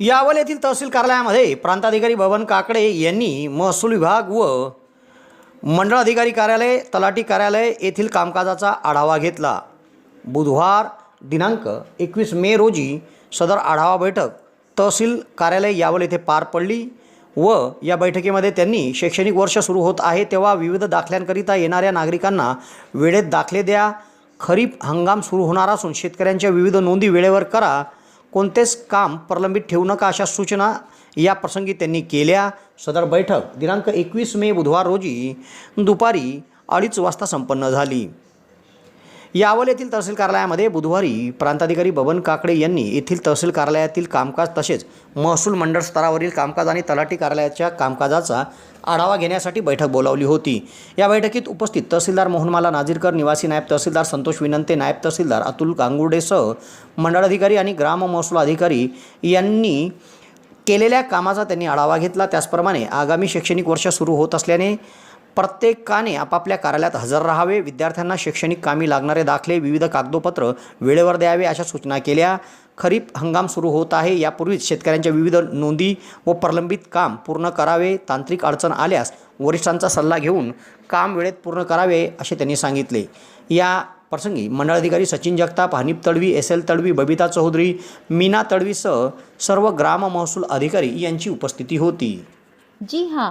यावल येथील तहसील कार्यालयामध्ये प्रांताधिकारी बबन काकडे यांनी महसूल विभाग व मंडळ अधिकारी कार्यालय तलाठी कार्यालय येथील कामकाजाचा आढावा घेतला. बुधवार दिनांक एकवीस मे रोजी सदर आढावा बैठक तहसील कार्यालय यावल येथे पार पडली व या बैठकीमध्ये त्यांनी शैक्षणिक वर्ष सुरू होत आहे तेव्हा विविध दाखल्यांकरिता येणाऱ्या नागरिकांना वेळेत दाखले द्या. खरीप हंगाम सुरू होणार असून शेतकऱ्यांच्या विविध नोंदी वेळेवर करा. कोणतेच काम प्रलंबित ठेवू नका अशा सूचना या प्रसंगी त्यांनी केल्या. सदर बैठक दिनांक एकवीस मे बुधवार रोजी दुपारी अडीच वाजता संपन्न झाली. यावल येथील तहसील कार्यालयामध्ये बुधवारी प्रांताधिकारी बबन काकडे यांनी येथील तहसील कार्यालयातील कामकाज तसेच महसूल मंडळ स्तरावरील कामकाज आणि तलाठी कार्यालयाच्या कामकाजाचा आढावा घेण्यासाठी बैठक बोलावली होती. या बैठकीत उपस्थित तहसीलदार मोहनमाला नाझीरकर निवासी नायब तहसीलदार संतोष विनंते नायब तहसीलदार अतुल गांगुडेसह मंडळाधिकारी आणि ग्राम महसूल अधिकारी यांनी केलेल्या कामाचा त्यांनी आढावा घेतला. त्याचप्रमाणे आगामी शैक्षणिक वर्ष सुरू होत असल्याने प्रत्येकाने आपापल्या कार्यालयात हजर राहावे. विद्यार्थ्यांना शैक्षणिक कामी लागणारे दाखले विविध कागदोपत्र वेळेवर द्यावे अशा सूचना केल्या. खरीप हंगाम सुरू होत आहे. यापूर्वीच शेतकऱ्यांच्या विविध नोंदी व प्रलंबित काम पूर्ण करावे. तांत्रिक अडचण आल्यास वरिष्ठांचा सल्ला घेऊन काम वेळेत पूर्ण करावे असे त्यांनी सांगितले. या प्रसंगी मंडळाधिकारी सचिन जगताप हनीप तडवी एस एल तडवी बबिता चौधरी मीना तडवीसह सर्व ग्राम महसूल अधिकारी यांची उपस्थिती होती. जी हां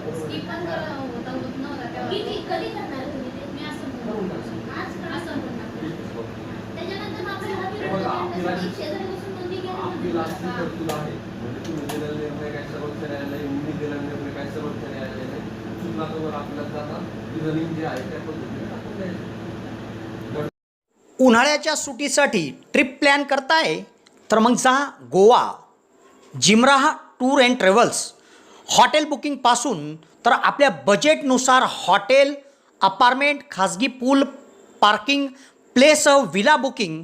आपली तरतूद आहे म्हणजे तुम्ही दिलेला निर्णय काय सर्वोच्च न्यायालय मी दिलेला निर्णय काय सर्वोच्च न्यायालयाने आपल्याला रिझनिंग जे आहे त्या पद्धतीने टाकून द्यायचं उन्हाळ्याच्या सुटीसाठी ट्रिप प्लॅन करताय? तर मग जा गोवा. जिमराहा टूर अँड ट्रॅव्हल्स हॉटेल बुकिंगपासून तर आपल्या बजेटनुसार हॉटेल अपार्टमेंट खाजगी pool parking place villa booking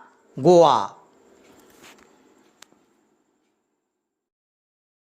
我啊